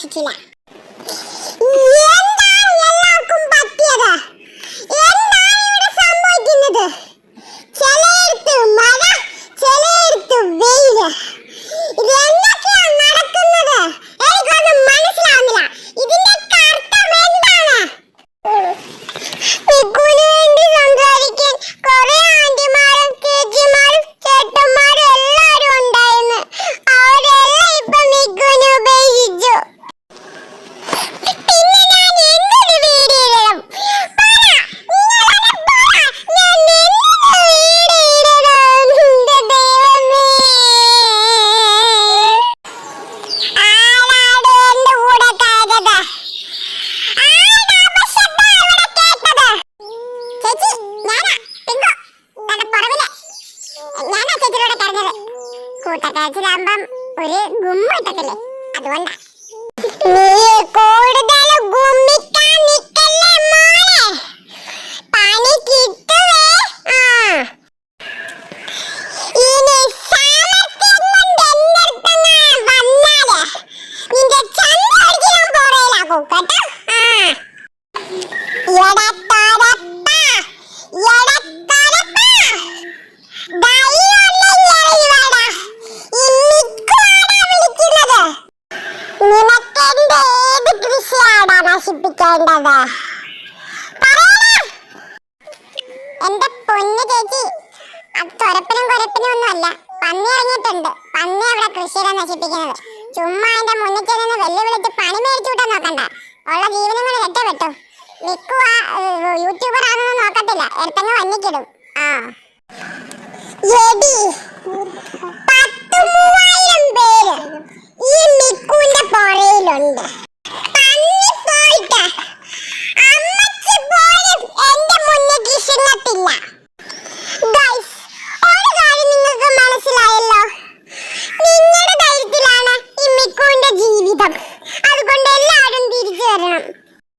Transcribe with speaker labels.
Speaker 1: 吃鸡啦 കൂട്ടക്കാച്ചിലാകുമ്പം ഒരു ഗുമ്മ കിട്ടത്തില്ലേ അതുകൊണ്ടാ. നീ നശിപ്പിക്കേണ്ടത്. എന്റെ പൊന്നു ചേച്ചി അത് തൊരപ്പനും കൊരപ്പനും ഒന്നുമല്ല പന്നി ഇറങ്ങിയിട്ടുണ്ട് പന്നി അവിടെ കൃഷിയിടം നശിപ്പിക്കുന്നത്. ചുമ്മാ എന്റെ മുന്നിൽ ചെന്ന് വെല്ലുവിളിച്ച് പണി മേടിച്ചു വിട്ടാൻ നോക്കണ്ട. ഉള്ള ജീവനും കൂടെ രക്ഷപ്പെട്ടു മിക്കുവ യൂട്യൂബർ ആണെന്ന് നോക്കത്തില്ല. എടുത്തങ്ങ് വന്നിക്കിടും. ആ. പത്ത് മൂവായിരം പേര് ഈ മിക്കുവിന്റെ പുറയിലുണ്ട്.